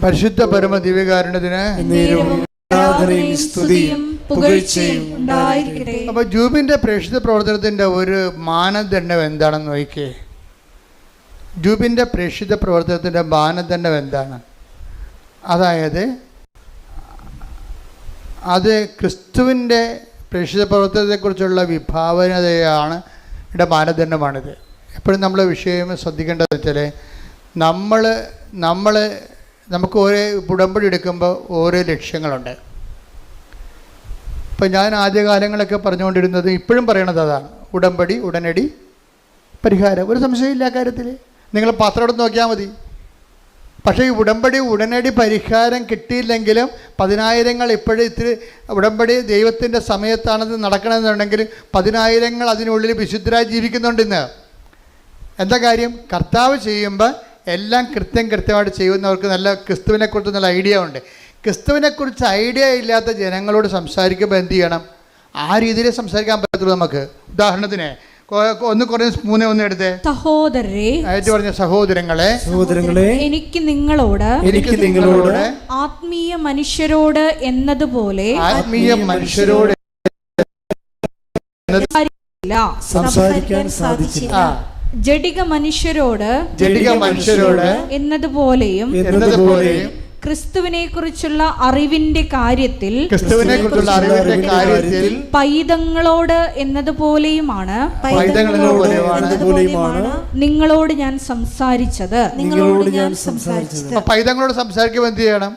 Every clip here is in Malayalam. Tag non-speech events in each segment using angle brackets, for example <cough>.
പരിശുദ്ധ പരമ ദിവ്യകാരുണ്യത്തിന് ഉണ്ടായിരിക്കട്ടെ. അപ്പൊ ജൂബിന്റെ പ്രേക്ഷിത പ്രവർത്തനത്തിന്റെ ഒരു മാനദണ്ഡം എന്താണെന്ന് നോക്കിയേ ജൂബിന്റെ പ്രേക്ഷിത പ്രവർത്തനത്തിന്റെ മാനദണ്ഡം എന്താണ്? അതായത് അത് ക്രിസ്തുവിന്റെ പ്രേക്ഷിത പ്രവർത്തനത്തെക്കുറിച്ചുള്ള വിഭാവനതയാണ് ഇവിടെ മാനദണ്ഡമാണിത്. എപ്പോഴും നമ്മൾ വിഷയം ശ്രദ്ധിക്കേണ്ടതെന്ന് വെച്ചാൽ നമ്മൾ നമ്മൾ നമുക്ക് ഓരോ ഉടമ്പടി എടുക്കുമ്പോൾ ഓരോ ലക്ഷ്യങ്ങളുണ്ട്. ഇപ്പം ഞാൻ ആദ്യകാലങ്ങളൊക്കെ പറഞ്ഞുകൊണ്ടിരുന്നത് ഇപ്പോഴും പറയണത് അതാണ്. ഉടമ്പടി ഉടനടി പരിഹാരം. ഒരു സംശയമില്ല കാര്യത്തിൽ നിങ്ങൾ പത്രം എടുത്ത് നോക്കിയാൽ മതി. പക്ഷേ ഈ ഉടമ്പടി ഉടനടി പരിഹാരം കിട്ടിയില്ലെങ്കിലും പതിനായിരങ്ങൾ ഇപ്പോഴും ഇത്തിരി ഉടമ്പടി ദൈവത്തിന്റെ സമയത്താണത് നടക്കണമെന്നുണ്ടെങ്കിൽ പതിനായിരങ്ങൾ അതിനുള്ളിൽ വിശുദ്ധരായി ജീവിക്കുന്നുണ്ട് ഇന്ന്. എന്താ കാര്യം? കർത്താവ് ചെയ്യുമ്പോൾ എല്ലാം കൃത്യം കൃത്യമായിട്ട് ചെയ്യുന്നവർക്ക് നല്ല ക്രിസ്തുവിനെക്കുറിച്ച് നല്ല ഐഡിയ ഉണ്ട്. ക്രിസ്തുവിനെക്കുറിച്ച് ഐഡിയ ഇല്ലാത്ത ജനങ്ങളോട് സംസാരിക്കുമ്പോൾ എന്ത് ചെയ്യണം? ആ രീതിയിൽ സംസാരിക്കാൻ പറ്റത്തുള്ളൂ നമുക്ക്. ഉദാഹരണത്തിന് ഒന്ന് കുറേ മൂന്നേ ഒന്ന് എടുത്തേ. സഹോദരേ ആയിട്ട് പറഞ്ഞ സഹോദരങ്ങളെ. സഹോദരങ്ങളെ എനിക്ക് നിങ്ങളോട് എനിക്ക് നിങ്ങളോട് ആത്മീയ മനുഷ്യരോട് എന്നതുപോലെ ആത്മീയ മനുഷ്യരോട് സംസാരിക്കാൻ സാധിച്ചില്ല. ആ ജഡിക മനുഷ്യരോട് ജഡിക മനുഷ്യരോട് എന്നതുപോലെയും എന്നതുപോലെയും ക്രിസ്തുവിനെ കുറിച്ചുള്ള അറിവിന്റെ കാര്യത്തിൽ ക്രിസ്തുവിനെ കുറിച്ചുള്ള അറിവിന്റെ കാര്യത്തിൽ പൈതങ്ങളോട് എന്നതുപോലെയുമാണ് നിങ്ങളോട് ഞാൻ സംസാരിച്ചത്. നിങ്ങളോട് ഞാൻ സംസാരിച്ചത്. പൈതങ്ങളോട് സംസാരിക്കുമ്പോൾ എന്ത് ചെയ്യണം?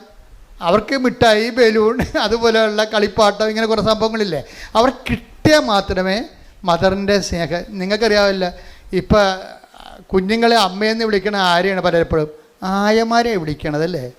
അവർക്ക് മിഠായി ബലൂൺ അതുപോലെയുള്ള കളിപ്പാട്ടം ഇങ്ങനെ കുറേ സംഭവങ്ങളില്ലേ? അവർ കിട്ടിയാൽ മാത്രമേ മദറിന്റെ സ്നേഹം നിങ്ങൾക്കറിയാവില്ല ഇപ്പം കുഞ്ഞുങ്ങളെ അമ്മയെന്ന് വിളിക്കണ ആരെയാണ് പലപ്പോഴും? ആയമാരെ വിളിക്കണതല്ലേ?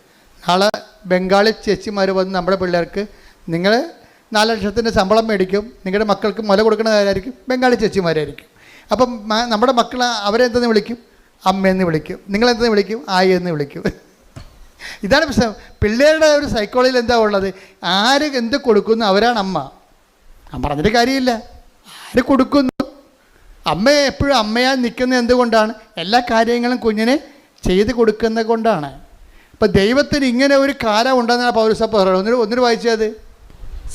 നാളെ ബംഗാളി ചേച്ചിമാർ വന്ന് നമ്മുടെ പിള്ളേർക്ക് നിങ്ങൾ നാല് ലക്ഷത്തിന്റെ ശമ്പളം മേടിക്കും നിങ്ങളുടെ മക്കൾക്ക് മുല കൊടുക്കുന്നതായിരിക്കും ബംഗാളി ചേച്ചിമാരായിരിക്കും. അപ്പം നമ്മുടെ മക്കൾ അവരെന്തെന്ന് വിളിക്കും? അമ്മയെന്ന് വിളിക്കും. നിങ്ങളെന്തെന്ന് വിളിക്കും? ആയെന്ന് വിളിക്കും. <laughs> ഇതാണ് പ്രശ്നം. പിള്ളേരുടെ ഒരു സൈക്കോളജിയിൽ എന്താ ഉള്ളത്? ആര് എന്ത് കൊടുക്കുന്നു അവരാണ് അമ്മ. ഞാൻ പറഞ്ഞിട്ട് കാര്യമില്ല. ആര് കൊടുക്കുന്നു? അമ്മ എപ്പോഴും അമ്മയാ നിൽക്കുന്നത് എന്തുകൊണ്ടാണ്? എല്ലാ കാര്യങ്ങളും കുഞ്ഞിനെ ചെയ്ത് കൊടുക്കുന്നത് കൊണ്ടാണ്. ഇപ്പം ദൈവത്തിന് ഇങ്ങനെ ഒരു കാലം ഉണ്ടെന്നാണ് പൗരസഭ പറയുന്നത്. ഒന്നിനു വായിച്ചത്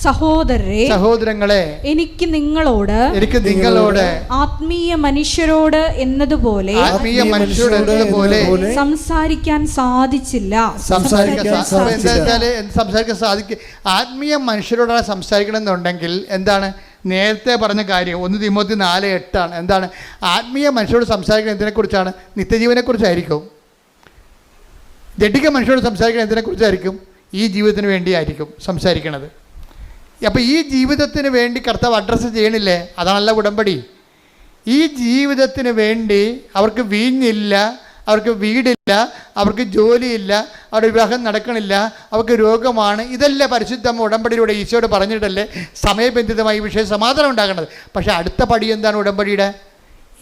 സഹോദരരെ സഹോദരങ്ങളെ എനിക്ക് നിങ്ങളോട് എനിക്ക് നിങ്ങളോട് ആത്മീയ മനുഷ്യരോട് എന്നതുപോലെ ആത്മീയ മനുഷ്യരോട് എന്നതുപോലെ സംസാരിക്കാൻ സാധിച്ചില്ല. സംസാരിക്കാൻ. അപ്പൊ സംസാരിക്കാൻ സാധിക്കും ആത്മീയ മനുഷ്യരോടാണ് സംസാരിക്കണമെന്നുണ്ടെങ്കിൽ എന്താണ്? നേരത്തെ പറഞ്ഞ കാര്യം ഒന്ന് തിമോത്തി നാല് എട്ടാണ്. എന്താണ്? ആത്മീയ മനുഷ്യരോട് സംസാരിക്കുന്നത് എന്തിനെക്കുറിച്ചാണ്? നിത്യജീവനെക്കുറിച്ചായിരിക്കും. ജഡിക മനുഷ്യരോട് സംസാരിക്കുന്നത് എന്തിനെക്കുറിച്ചായിരിക്കും? ഈ ജീവിതത്തിന് വേണ്ടിയായിരിക്കും സംസാരിക്കണത്. അപ്പോൾ ഈ ജീവിതത്തിന് വേണ്ടി കർത്താവ് അഡ്രസ്സ് ചെയ്യണില്ലേ? അതാണല്ല ഉടമ്പടി. ഈ ജീവിതത്തിന് വേണ്ടി അവർക്ക് വീഞ്ഞില്ല അവർക്ക് വീടില്ല അവർക്ക് ജോലിയില്ല അവരുടെ വിവാഹം നടക്കണില്ല അവർക്ക് രോഗമാണ്. ഇതല്ലേ പരിശുദ്ധ ഉടമ്പടിയിലൂടെ ഈശോയോട് പറഞ്ഞിട്ടല്ലേ സമയബന്ധിതമായി ഈ വിഷയം സമാധാനം ഉണ്ടാകേണ്ടത്. പക്ഷേ അടുത്ത പടി എന്താണ് ഉടമ്പടിയുടെ?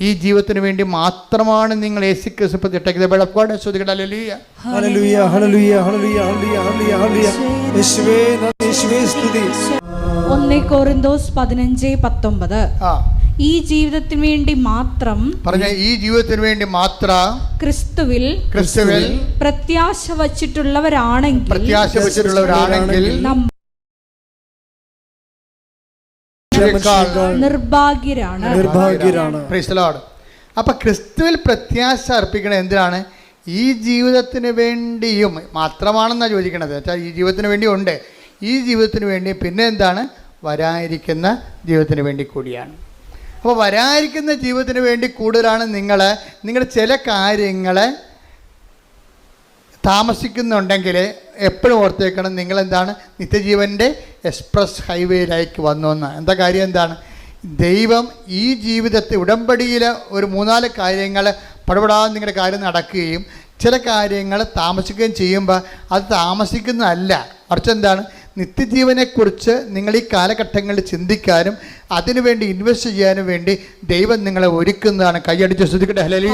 ഈ ജീവിതത്തിന് വേണ്ടി മാത്രമാണ് നിങ്ങൾ എ സി ക്രിസ് പ്രതിഷ്ഠിക്കുന്നത് വെളപ്പാട് ശ്രദ്ധിക്കട്ടെ ഹല്ലേലൂയ ഹല്ലേലൂയ ഹല്ലേലൂയ ഹല്ലേലൂയ ഹല്ലേലൂയ ഹല്ലേലൂയ യേശുവേ നന്ദി യേശുവേ സ്തുതി. ഒന്നേ കോറിന്തോസ് പതിനഞ്ച് പത്തൊമ്പത്. ആ. ഈ ജീവിതത്തിന് വേണ്ടി മാത്രം പറഞ്ഞ ഈ ജീവിതത്തിന് വേണ്ടി മാത്രം ക്രിസ്തുവിൽ ക്രിസ്തുവിൽ പ്രത്യാശ വച്ചിട്ടുള്ളവരാണെങ്കിൽ പ്രത്യാശ വച്ചിട്ടുള്ളവരാണെങ്കിൽ നിർഭാഗ്യരാണ്. നിർഭാഗ്യരാണ്. അപ്പൊ ക്രിസ്തുവിൽ പ്രത്യാശ അർപ്പിക്കണ എന്തിനാണ്? ഈ ജീവിതത്തിന് വേണ്ടിയും മാത്രമാണെന്നാണ് ചോദിക്കണത്. വെച്ചാൽ ഈ ജീവിതത്തിന് വേണ്ടി ഉണ്ട്. ഈ ജീവിതത്തിന് വേണ്ടി പിന്നെ എന്താണ്? വരാനിരിക്കുന്ന ജീവിതത്തിന് വേണ്ടി കൂടിയാണ്. അപ്പോൾ വരാനിരിക്കുന്ന ജീവിതത്തിന് വേണ്ടി കൂടുതലാണ് നിങ്ങൾ നിങ്ങളുടെ ചില കാര്യങ്ങളെ താമസിക്കുന്നുണ്ടെങ്കിൽ എപ്പോഴും ഓർത്തേക്കണം നിങ്ങളെന്താണ്? നിത്യജീവന്റെ എക്സ്പ്രസ് ഹൈവേയിലേക്ക് വന്നു എന്ന്. എന്താ കാര്യം എന്താണ്? ദൈവം ഈ ജീവിതത്തെ ഉടമ്പടിയിൽ ഒരു മൂന്നാൽ കാര്യങ്ങൾ പടപടാതെ നിങ്ങളുടെ കാര്യം നടക്കുകയും ചില കാര്യങ്ങൾ താമസിക്കുകയും ചെയ്യുമ്പോൾ അത് താമസിക്കുന്നതല്ല. മറിച്ച് എന്താണ്? നിത്യജീവനെക്കുറിച്ച് നിങ്ങൾ ഈ കാലഘട്ടങ്ങളിൽ ചിന്തിക്കാനും അതിനുവേണ്ടി ഇൻവെസ്റ്റ് ചെയ്യാനും വേണ്ടി ദൈവം നിങ്ങളെ ഒരുക്കുന്നതാണ്. കൈയടിച്ച് ശ്രദ്ധിക്കട്ടെ. ഹലലി